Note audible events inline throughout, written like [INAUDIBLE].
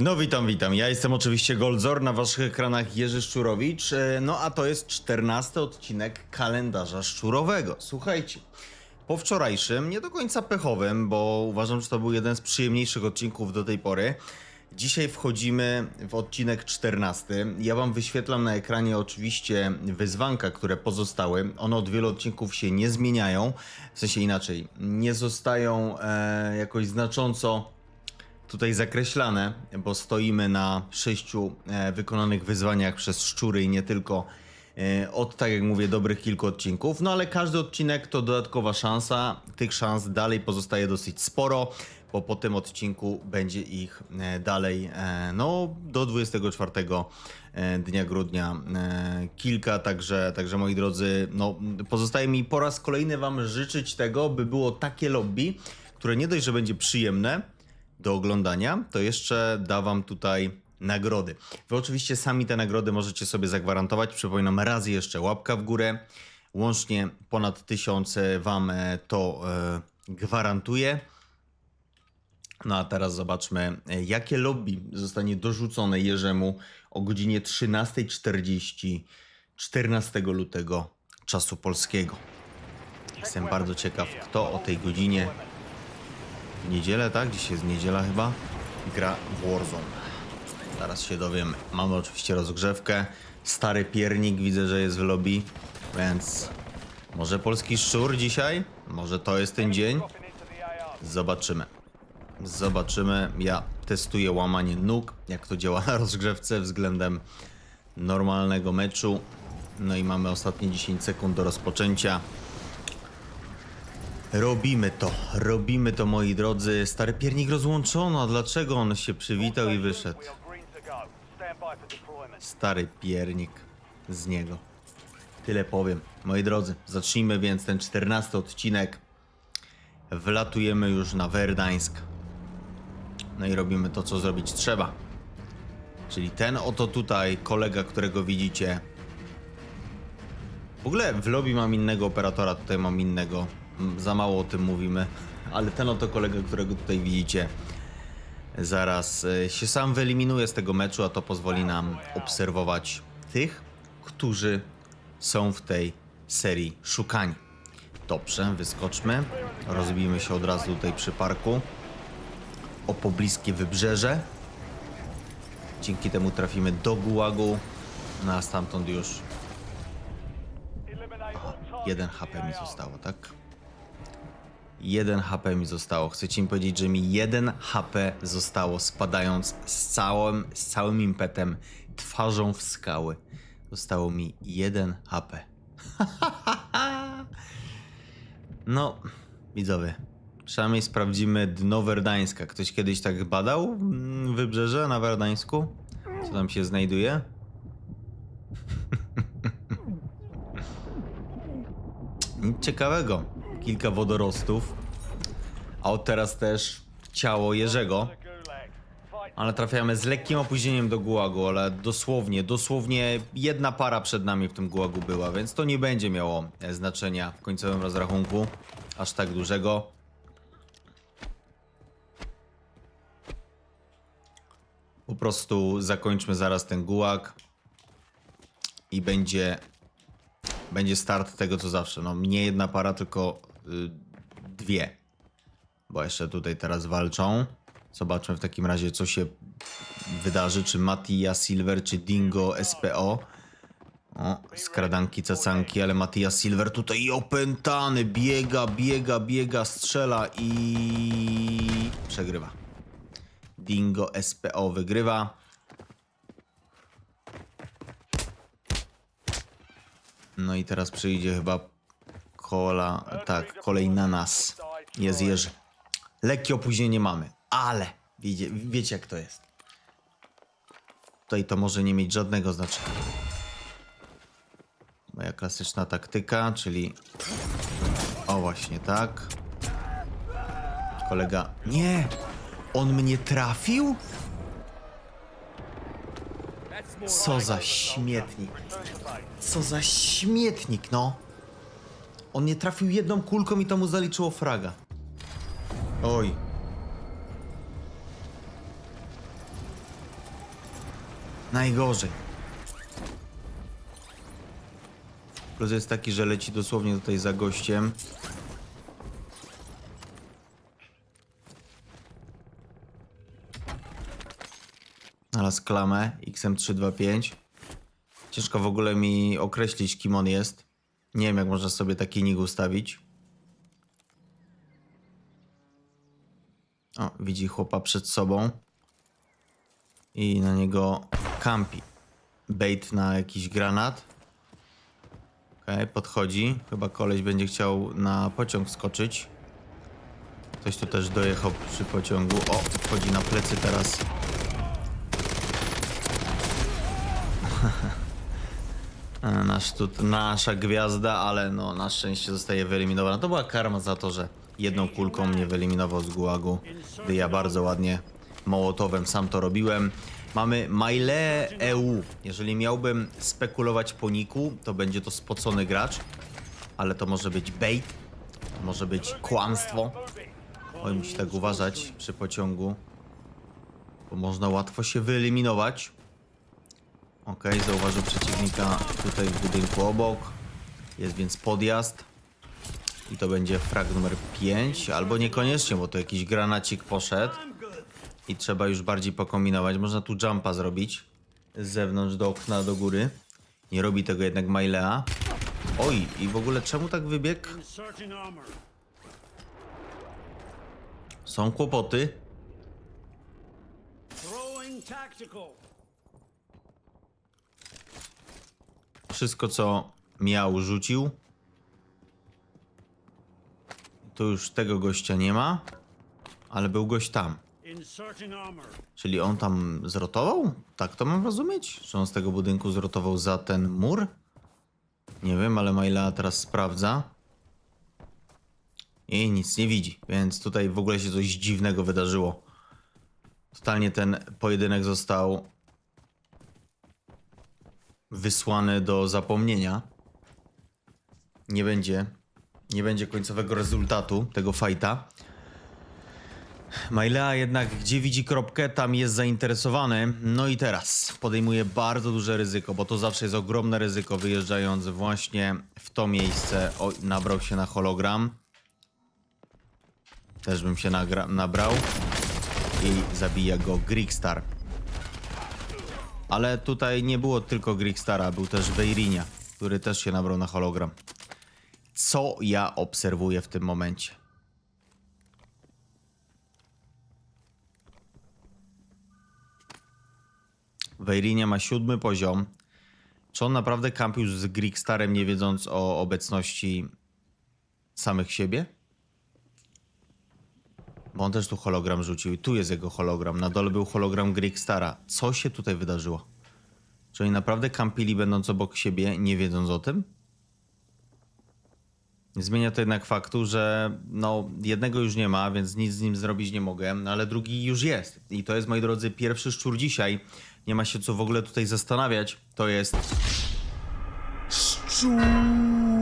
No witam, witam. Ja jestem oczywiście Goldzor, na waszych ekranach Jerzy Szczurowicz. E, No a to jest czternasty odcinek kalendarza szczurowego. Słuchajcie, po wczorajszym, nie do końca pechowym, bo uważam, że to był jeden z przyjemniejszych odcinków do tej pory. Dzisiaj wchodzimy w odcinek 14. Ja wam wyświetlam na ekranie oczywiście wyzwanka, które pozostały. One od wielu odcinków się nie zmieniają, w sensie inaczej, nie zostają e, jakoś znacząco tutaj zakreślane, bo stoimy na sześciu e, wykonanych wyzwaniach przez szczury i nie tylko e, od, tak jak mówię, dobrych kilku odcinków. No ale każdy odcinek to dodatkowa szansa. Tych szans dalej pozostaje dosyć sporo, bo po tym odcinku będzie ich e, dalej, no do 24 e, dnia grudnia kilka, także, także moi drodzy, no pozostaje mi po raz kolejny wam życzyć tego, by było takie lobby, które nie dość, że będzie przyjemne, do oglądania, to jeszcze da wam tutaj nagrody. Wy oczywiście sami te nagrody możecie sobie zagwarantować. Przypominam raz jeszcze łapka w górę. Łącznie ponad 1000 wam e, to e, gwarantuje. No a teraz zobaczmy, e, jakie lobby zostanie dorzucone Jerzemu o godzinie 13.40 14 lutego czasu polskiego. Jestem bardzo ciekaw, kto o tej godzinie niedzielę, tak? Dzisiaj jest niedziela chyba. Gra Warzone. Zaraz się dowiemy. Mamy oczywiście rozgrzewkę. Stary piernik widzę, że jest w lobby, więc może polski szczur dzisiaj? Może to jest ten dzień? Zobaczymy. Zobaczymy. Ja testuję łamanie nóg, jak to działa na rozgrzewce względem normalnego meczu. No i mamy ostatnie 10 sekund do rozpoczęcia. Robimy to, robimy to moi drodzy. Stary piernik rozłączono, a dlaczego on się przywitał i wyszedł? Stary piernik z niego. Tyle powiem. Moi drodzy, zacznijmy więc ten 14 odcinek. Wlatujemy już na Werdańsk. No i robimy to, co zrobić trzeba. Czyli ten oto tutaj kolega, którego widzicie. W ogóle w lobby mam innego operatora, tutaj mam innego. Mm, Za mało o tym mówimy. Ale ten oto kolega, którego tutaj widzicie, zaraz e, się sam wyeliminuje z tego meczu, a to pozwoli nam obserwować tych, którzy są w tej serii szukani. Dobrze, wyskoczmy. Rozbijmy się od razu tutaj przy parku. O pobliskie wybrzeże. Dzięki temu trafimy do Gułagu. No a stamtąd już jeden HP mi zostało, tak? Jeden HP mi zostało. Chcecie mi powiedzieć, że mi jeden HP zostało spadając z całym, z całym impetem twarzą w skały. Zostało mi jeden HP. [LAUGHS] no, widzowie. Przynajmniej sprawdzimy dno Werdańska. Ktoś kiedyś tak badał wybrzeże na Werdańsku? Co tam się znajduje? [LAUGHS] Nic ciekawego. Kilka wodorostów. A od teraz też ciało Jerzego. Ale trafiamy z lekkim opóźnieniem do gułagu, ale dosłownie, dosłownie jedna para przed nami w tym gułagu była, więc to nie będzie miało e, znaczenia w końcowym rozrachunku. Aż tak dużego. Po prostu zakończmy zaraz ten gułag. I będzie będzie start tego co zawsze. No nie jedna para, tylko dwie. Bo jeszcze tutaj teraz walczą. Zobaczmy w takim razie co się wydarzy. Czy Mattia Silver, czy Dingo SPO. O, skradanki, cacanki, ale Mattia Silver tutaj opętany. Biega, biega, biega, strzela i przegrywa. Dingo SPO wygrywa. No i teraz przyjdzie chyba kola, tak, kolej na nas. Jest Jerzy. Lekkie opóźnienie mamy, ale wiecie, wiecie jak to jest. Tutaj to może nie mieć żadnego znaczenia. Moja klasyczna taktyka, czyli... O właśnie, tak. Kolega... Nie! On mnie trafił? Co za śmietnik. Co za śmietnik, no. On nie trafił jedną kulką i to mu zaliczyło fraga. Oj. Najgorzej. Plus jest taki, że leci dosłownie tutaj za gościem. Znalazł klamę XM325. Ciężko w ogóle mi określić, kim on jest. Nie wiem, jak można sobie taki nick ustawić. O, widzi chłopa przed sobą. I na niego kampi. Bait na jakiś granat. Okej, podchodzi. Chyba koleś będzie chciał na pociąg skoczyć. Ktoś tu też dojechał przy pociągu. O, wchodzi na plecy teraz. Nasz tu, nasza gwiazda, ale no na szczęście zostaje wyeliminowana. To była karma za to, że jedną kulką mnie wyeliminował z gułagu, gdy ja bardzo ładnie mołotowem sam to robiłem. Mamy Maile EU. Jeżeli miałbym spekulować po niku, to będzie to spocony gracz, ale to może być bait, to może być kłamstwo. Oj, musi tak uważać przy pociągu, bo można łatwo się wyeliminować. Okej, zauważył przeciwnika tutaj w budynku obok. Jest więc podjazd. I to będzie frag numer 5, albo niekoniecznie, bo to jakiś granacik poszedł. I trzeba już bardziej pokombinować. Można tu jumpa zrobić z zewnątrz do okna do góry. Nie robi tego jednak Mailea. Oj, i w ogóle czemu tak wybiegł? Są kłopoty. Wszystko co miał rzucił. Tu już tego gościa nie ma, ale był gość tam. Czyli on tam zrotował? Tak to mam rozumieć? Że on z tego budynku zrotował za ten mur? Nie wiem, ale Maila teraz sprawdza. I nic nie widzi, więc tutaj w ogóle się coś dziwnego wydarzyło. Totalnie ten pojedynek został wysłany do zapomnienia. Nie będzie, nie będzie końcowego rezultatu tego fajta. Mailea jednak gdzie widzi kropkę, tam jest zainteresowany. No i teraz podejmuje bardzo duże ryzyko, bo to zawsze jest ogromne ryzyko wyjeżdżając właśnie w to miejsce. O, nabrał się na hologram. Też bym się nabrał. I zabija go Greekstar. Ale tutaj nie było tylko Greekstara, był też Veirinia, który też się nabrał na hologram. Co ja obserwuję w tym momencie? Veirinia ma siódmy poziom. Czy on naprawdę kampił z Greekstarem, nie wiedząc o obecności samych siebie? Bo on też tu hologram rzucił i tu jest jego hologram. Na dole był hologram Greekstara. Co się tutaj wydarzyło? Czy oni naprawdę kampili będąc obok siebie, nie wiedząc o tym? Zmienia to jednak faktu, że no, jednego już nie ma, więc nic z nim zrobić nie mogę, no, ale drugi już jest. I to jest, moi drodzy, pierwszy szczur dzisiaj. Nie ma się co w ogóle tutaj zastanawiać. To jest szczur.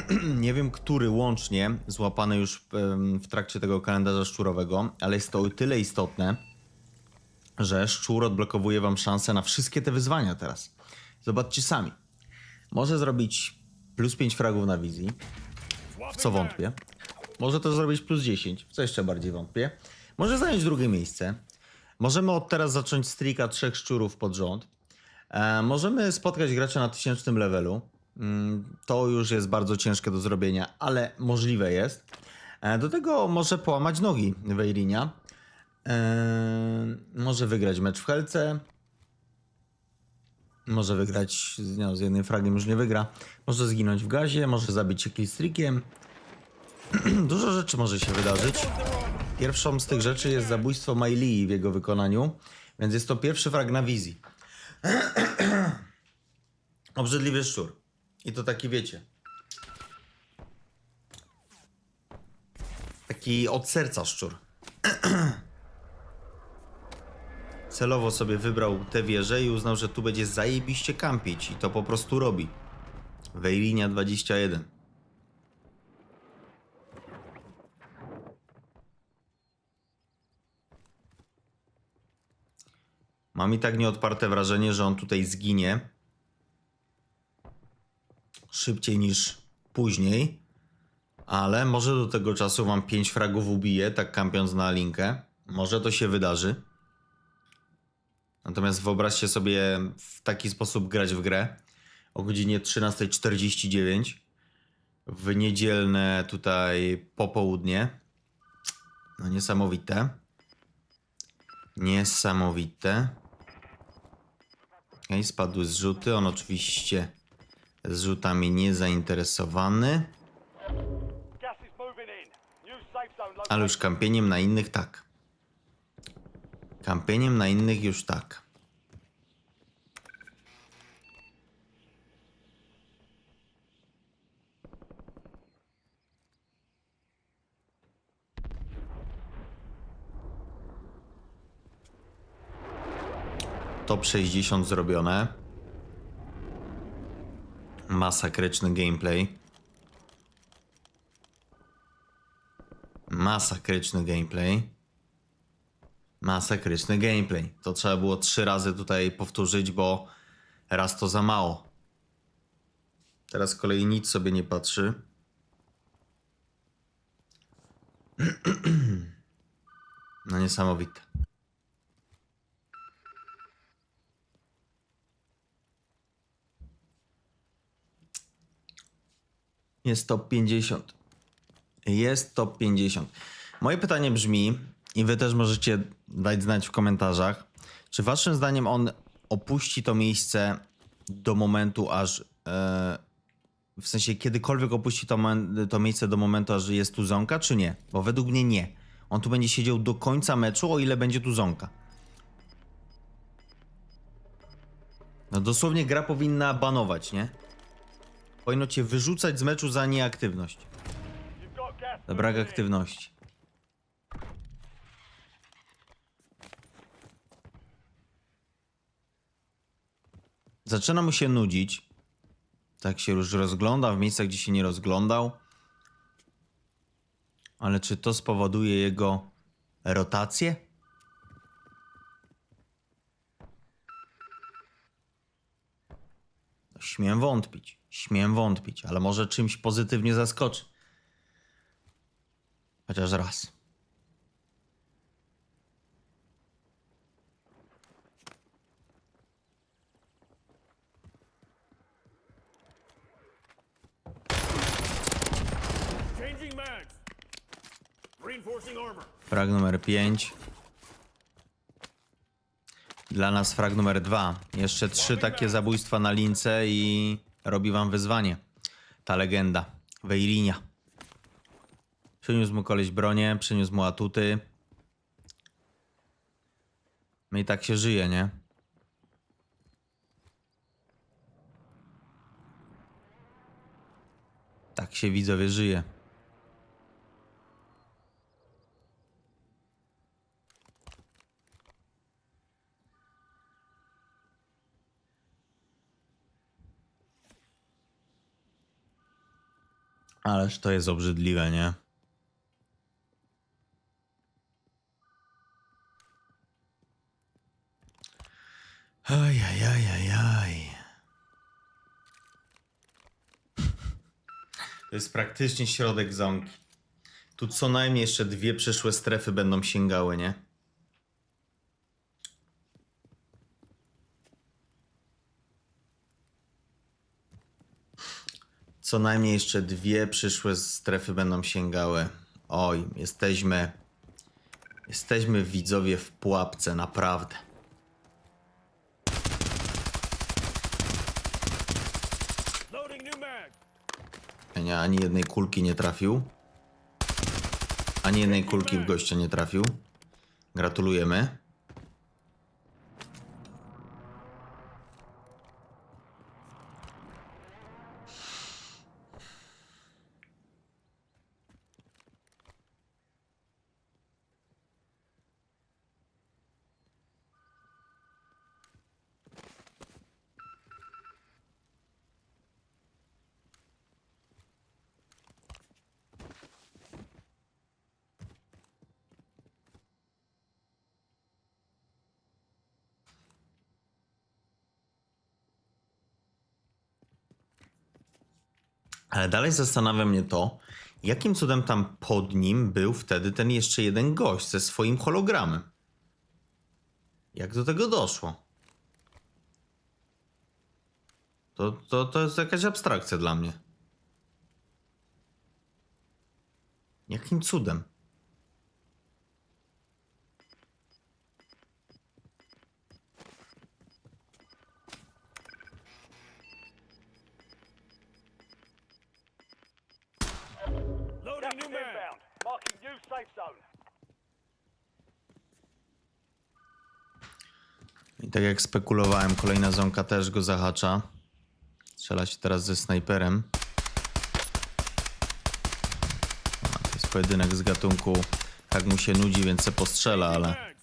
[CLEARS THROAT] nie wiem, który łącznie złapany już w trakcie tego kalendarza szczurowego, ale jest to o tyle istotne, że szczur odblokowuje wam szansę na wszystkie te wyzwania teraz. Zobaczcie sami. Może zrobić plus 5 fragów na wizji, w co wątpię. Może też zrobić plus 10, w co jeszcze bardziej wątpię. Może zająć drugie miejsce. Możemy od teraz zacząć streaka trzech szczurów pod rząd. E, możemy spotkać gracza na tysięcznym levelu. Mm, to już jest bardzo ciężkie do zrobienia, ale możliwe jest. E, do tego może połamać nogi Wejlinia. E, może wygrać mecz w Helce. Może wygrać no, z jednym fragiem, już nie wygra. Może zginąć w gazie, może zabić się killstreakiem. [CLEARS THROAT] Dużo rzeczy może się wydarzyć. Pierwszą z tych rzeczy jest zabójstwo Mailii w jego wykonaniu, więc jest to pierwszy frag na wizji. [CLEARS THROAT] Obrzydliwy szczur. I to taki, wiecie. Taki od serca szczur. [CLEARS THROAT] Celowo sobie wybrał tę wieżę i uznał, że tu będzie zajebiście kampić i to po prostu robi. Wejlinia 21. Mam i tak nieodparte wrażenie, że on tutaj zginie szybciej niż później, ale może do tego czasu wam 5 fragów ubije, tak kampiąc na linkę. Może to się wydarzy. Natomiast wyobraźcie sobie w taki sposób grać w grę o godzinie 13.49 w niedzielne tutaj popołudnie. No niesamowite. Niesamowite. Okej, spadły zrzuty. On oczywiście zrzutami nie zainteresowany. Gas is moving in. New safe zone located. Ale już kampieniem na innych tak. Kampieniem na innych już tak. Top 60 zrobione. Masakryczny gameplay. Masakryczny gameplay. Masakryczny gameplay. To trzeba było trzy razy tutaj powtórzyć, bo raz to za mało. Teraz z kolei nic sobie nie patrzy. [CLEARS THROAT] No niesamowite. Jest top 50. Jest top 50. Moje pytanie brzmi, i wy też możecie dać znać w komentarzach, czy waszym zdaniem on opuści to miejsce do momentu, aż. E, w sensie, kiedykolwiek opuści to, to miejsce do momentu, aż jest tu zonka, czy nie? Bo według mnie nie. On tu będzie siedział do końca meczu, o ile będzie tu zonka. No dosłownie gra powinna banować, nie? Powinno cię wyrzucać z meczu za nieaktywność. Za brak aktywności. Zaczyna mu się nudzić. Tak się już rozgląda w miejscach, gdzie się nie rozglądał. Ale czy to spowoduje jego rotację? Śmiem wątpić. Śmiem wątpić, ale może czymś pozytywnie zaskoczy. Chociaż raz. Frag numer 5. Dla nas frag numer 2. Jeszcze trzy takie zabójstwa na lince i robi wam wyzwanie. Ta legenda. Wejlinia. Przyniósł mu koleś bronię, przyniósł mu atuty. No i tak się żyje, nie? Tak się widzowie żyje. Ależ to jest obrzydliwe, nie? Ajajajajaj. To jest praktycznie środek zamki. Tu co najmniej jeszcze dwie przyszłe strefy będą sięgały, nie? Co najmniej jeszcze dwie przyszłe strefy będą sięgały. Oj, jesteśmy. Jesteśmy widzowie w pułapce, naprawdę. Nie, ani jednej kulki nie trafił. Ani jednej kulki w gościa nie trafił. Gratulujemy. Ale dalej zastanawia mnie to, jakim cudem tam pod nim był wtedy ten jeszcze jeden gość ze swoim hologramem. Jak do tego doszło? To, to, to jest jakaś abstrakcja dla mnie. Jakim cudem? Tak jak spekulowałem, kolejna zonka też go zahacza. Strzela się teraz ze snajperem. A, to jest pojedynek z gatunku. Tak mu się nudzi, więc se postrzela, ale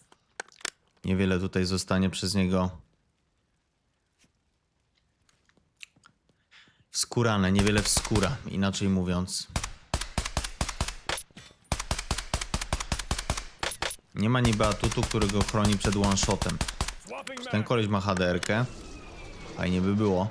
niewiele tutaj zostanie przez niego. Wskórane, niewiele wskóra, inaczej mówiąc. Nie ma niby atutu, który go chroni przed one-shotem. Ten koleś ma HDR-kę. Fajnie by było.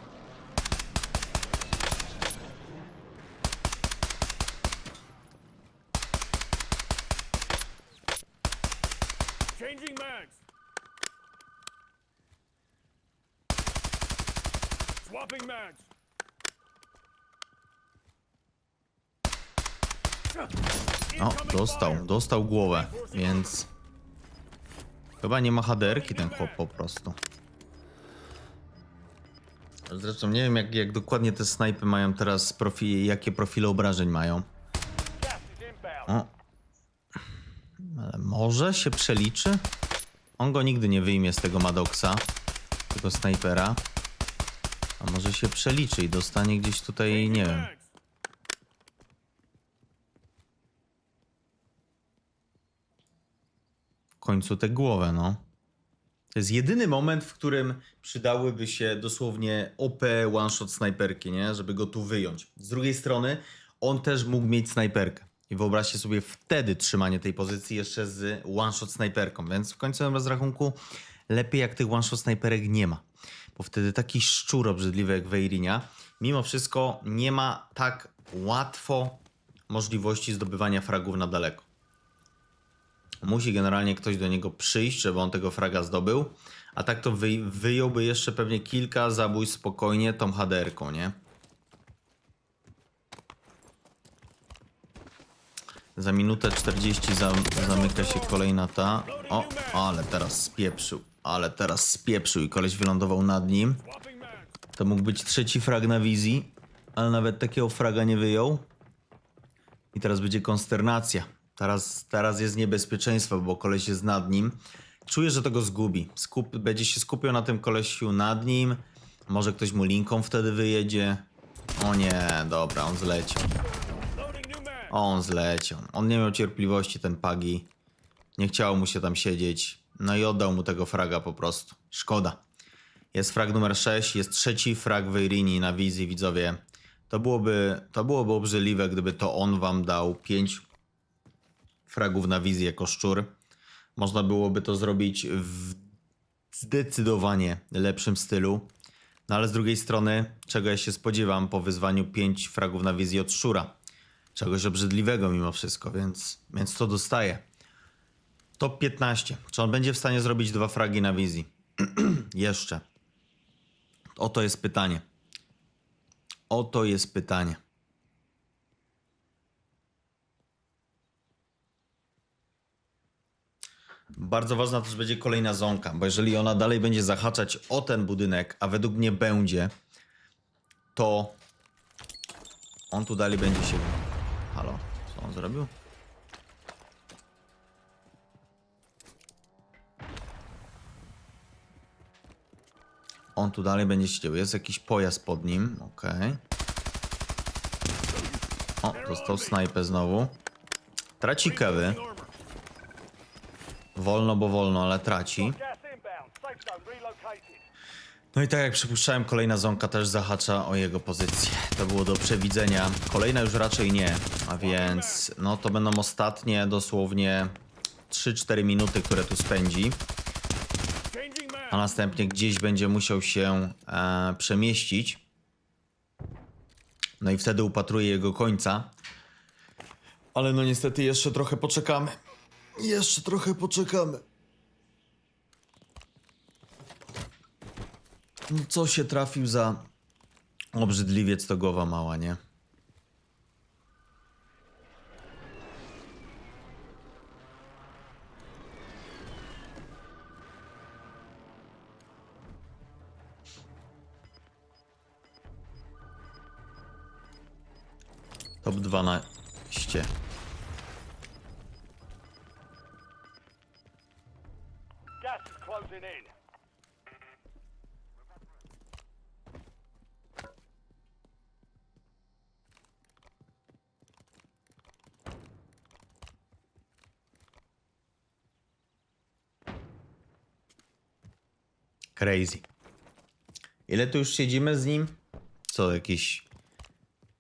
Swapping mags. O, dostał, dostał głowę, więc... Chyba nie ma HDR-ki ten chłop po prostu. Zresztą nie wiem jak, jak dokładnie te snajpy mają teraz profil, jakie profile obrażeń mają. O. Ale może się przeliczy? On go nigdy nie wyjmie z tego Madoksa, tego snajpera. A może się przeliczy i dostanie gdzieś tutaj, nie wiem. Mags. w końcu tę głowę, no. To jest jedyny moment, w którym przydałyby się dosłownie OP one-shot snajperki, nie? Żeby go tu wyjąć. Z drugiej strony, on też mógł mieć snajperkę. I wyobraźcie sobie wtedy trzymanie tej pozycji jeszcze z one-shot snajperką. Więc w końcowym rozrachunku lepiej jak tych one-shot snajperek nie ma. Bo wtedy taki szczur obrzydliwy jak Weirinia, mimo wszystko nie ma tak łatwo możliwości zdobywania fragów na daleko. Musi generalnie ktoś do niego przyjść, żeby on tego fraga zdobył. A tak to wy, wyjąłby jeszcze pewnie kilka zabójstw spokojnie tą HDR-ką, nie? Za minutę 40 za, zamyka się kolejna ta. O, ale teraz spieprzył. Ale teraz spieprzył i koleś wylądował nad nim. To mógł być trzeci frag na wizji, ale nawet takiego fraga nie wyjął. I teraz będzie konsternacja. Teraz, teraz jest niebezpieczeństwo, bo koleś jest nad nim. Czuję, że to go zgubi. Skup, będzie się skupiał na tym kolesiu nad nim. Może ktoś mu linką wtedy wyjedzie. O nie, dobra, on zleciał. On zleciał. On nie miał cierpliwości, ten Pagi. Nie chciało mu się tam siedzieć. No i oddał mu tego fraga po prostu. Szkoda. Jest frag numer 6, jest trzeci frag Wejrini na wizji, widzowie. To byłoby, to byłoby obrzydliwe, gdyby to on wam dał 5 fragów na wizji jako szczur. Można byłoby to zrobić w zdecydowanie lepszym stylu. No ale z drugiej strony, czego ja się spodziewam po wyzwaniu 5 fragów na wizji od szczura? Czegoś obrzydliwego mimo wszystko, więc, więc to dostaje. Top 15. Czy on będzie w stanie zrobić dwa fragi na wizji? [CLEARS THROAT] Jeszcze. Oto jest pytanie. Oto jest pytanie. Bardzo ważna też będzie kolejna zonka, bo jeżeli ona dalej będzie zahaczać o ten budynek, a według mnie będzie, to on tu dalej będzie się. Halo, co on zrobił? On tu dalej będzie siedział. Jest jakiś pojazd pod nim. Okej. O, dostał snajpę znowu. Traci kewy. Wolno, bo wolno, ale traci. No i tak jak przypuszczałem, kolejna zonka też zahacza o jego pozycję. To było do przewidzenia. Kolejna już raczej nie, a więc no to będą ostatnie dosłownie 3-4 minuty, które tu spędzi, a następnie gdzieś będzie musiał się e, przemieścić. No i wtedy upatruję jego końca. Ale no niestety jeszcze trochę poczekamy. Jeszcze trochę poczekamy. Co się trafił za obrzydliwiec to głowa mała, nie? Top 12. Crazy. Ile tu już siedzimy z nim? Co, jakieś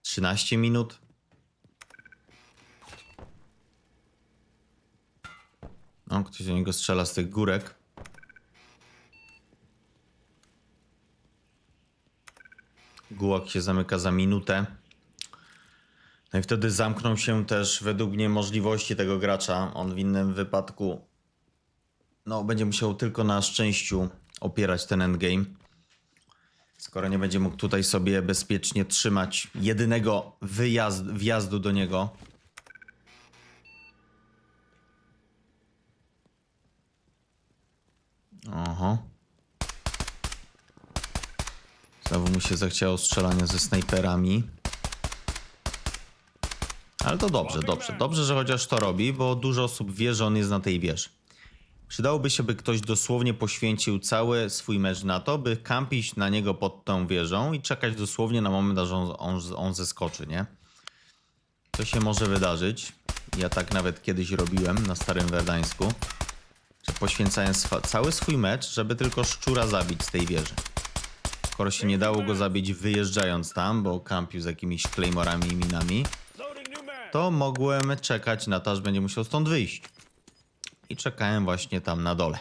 13 minut? No, ktoś do niego strzela z tych górek. Gułak się zamyka za minutę. No i wtedy zamkną się też według mnie możliwości tego gracza. On w innym wypadku no, będzie musiał tylko na szczęściu opierać ten endgame. Skoro nie będzie mógł tutaj sobie bezpiecznie trzymać jedynego wyjazd, wjazdu do niego. Oho. Znowu mu się zachciało strzelania ze snajperami. Ale to dobrze, dobrze. Dobrze, że chociaż to robi, bo dużo osób wie, że on jest na tej wieży. Przydałoby się, by ktoś dosłownie poświęcił cały swój mecz na to, by kampić na niego pod tą wieżą i czekać dosłownie na moment, aż on, on, on zeskoczy, nie? To się może wydarzyć. Ja tak nawet kiedyś robiłem na Starym Werdańsku, że poświęcałem cały swój mecz, żeby tylko szczura zabić z tej wieży. Skoro się nie dało go zabić wyjeżdżając tam, bo kampił z jakimiś claymorami i minami, to mogłem czekać na to, aż będzie musiał stąd wyjść. I czekałem właśnie tam na dole.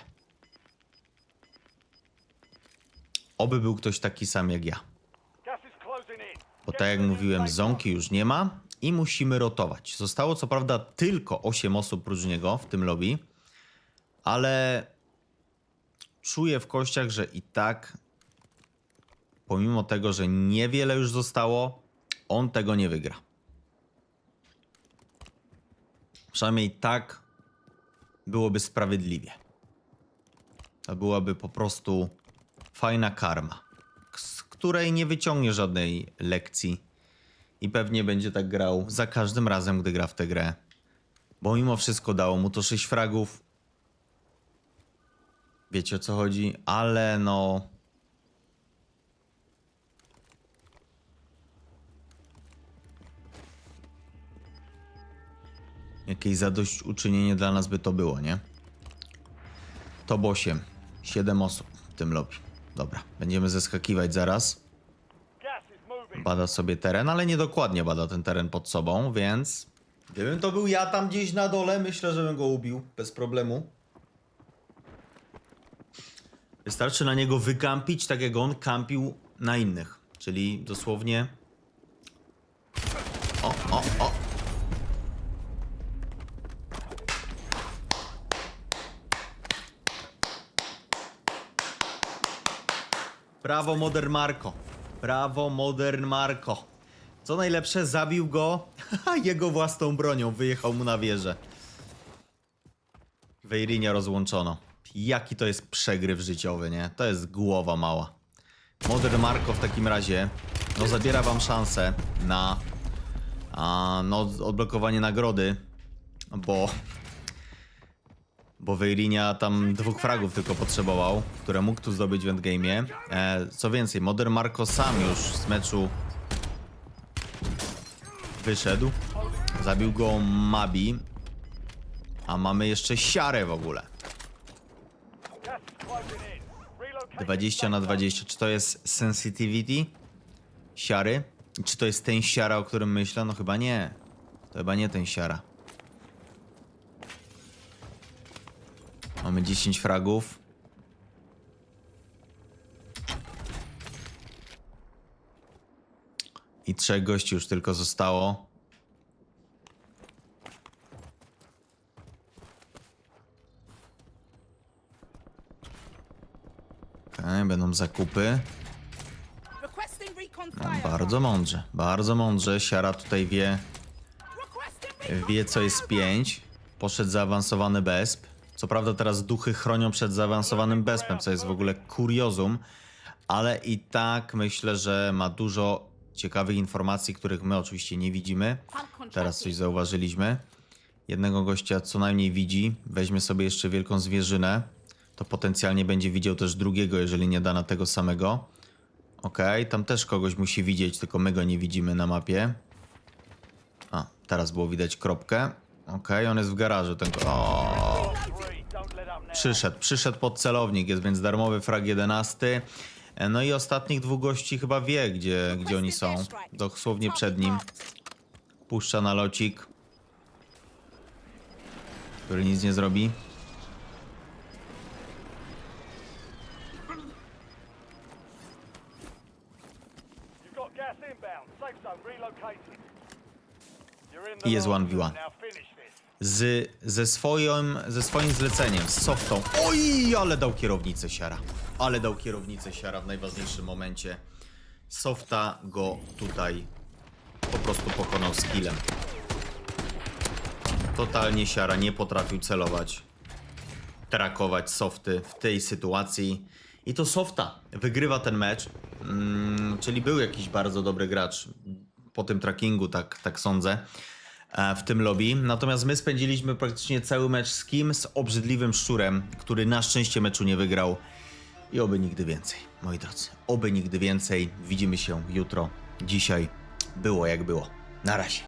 Oby był ktoś taki sam jak ja. Bo tak jak mówiłem, zonki już nie ma i musimy rotować. Zostało co prawda tylko 8 osób prócz niego w tym lobby, ale czuję w kościach, że i tak, pomimo tego, że niewiele już zostało, on tego nie wygra. Przynajmniej tak byłoby sprawiedliwie. To byłaby po prostu fajna karma, z której nie wyciągnie żadnej lekcji i pewnie będzie tak grał za każdym razem, gdy gra w tę grę. Bo mimo wszystko dało mu to 6 fragów. Wiecie o co chodzi, ale no. Jakieś zadośćuczynienie dla nas by to było, nie? Top 8. 7 osób w tym lobby. Dobra, będziemy zeskakiwać zaraz. Bada sobie teren, ale niedokładnie bada ten teren pod sobą, więc... Gdybym to był ja tam gdzieś na dole, myślę, że bym go ubił bez problemu. Wystarczy na niego wykampić, tak jak on kampił na innych. Czyli dosłownie... O, o, o! Brawo Modern Marco. Brawo Modern Marco. Co najlepsze, zabił go [LAUGHS] jego własną bronią. Wyjechał mu na wieżę. Wejrinia rozłączono. Jaki to jest przegryw życiowy, nie? To jest głowa mała. Modern Marco w takim razie no zabiera wam szansę na a, no, odblokowanie nagrody, bo bo Wejrinia tam dwóch fragów tylko potrzebował, które mógł tu zdobyć w endgame'ie. E, co więcej, Modern Marco sam już z meczu wyszedł. Zabił go Mabi. A mamy jeszcze siarę w ogóle. Gas is closing in. Relocating 20 na safe zone. 20. Czy to jest sensitivity? Siary? Czy to jest ten siara, o którym myślę? No chyba nie. To chyba nie ten siara. Mamy 10 fragów. I trzech gości już tylko zostało. Okej, będą zakupy. No, bardzo mądrze, bardzo mądrze. Siara tutaj wie, wie co jest flyover. 5. Poszedł zaawansowany besp. Co prawda teraz duchy chronią przed zaawansowanym bespem, co jest w ogóle kuriozum, ale i tak myślę, że ma dużo ciekawych informacji, których my oczywiście nie widzimy. Teraz coś zauważyliśmy. Jednego gościa co najmniej widzi, weźmie sobie jeszcze wielką zwierzynę, to potencjalnie będzie widział też drugiego, jeżeli nie da na tego samego. Okej, tam też kogoś musi widzieć, tylko my go nie widzimy na mapie. A, teraz było widać kropkę. Okej, on jest w garażu. Ten... O, przyszedł, przyszedł pod celownik, jest więc darmowy frag 11. E, No i ostatnich dwóch gości chyba wie, gdzie, gdzie oni są. Dosłownie przed nim. Puszcza na locik. Który nic nie zrobi. I jest last 1v1. Z, ze, swoim, ze swoim zleceniem, z softą. Oj, ale dał kierownicę siara. Ale dał kierownicę siara w najważniejszym momencie. Softa go tutaj po prostu pokonał skillem. Totalnie siara nie potrafił celować, trakować softy w tej sytuacji. I to softa wygrywa ten mecz. Mm, czyli był jakiś bardzo dobry gracz po tym trackingu, tak, tak sądzę w tym lobby. Natomiast my spędziliśmy praktycznie cały mecz z kim? Z obrzydliwym szczurem, który na szczęście meczu nie wygrał. I oby nigdy więcej, moi drodzy. Oby nigdy więcej. Widzimy się jutro. Dzisiaj było jak było. Na razie.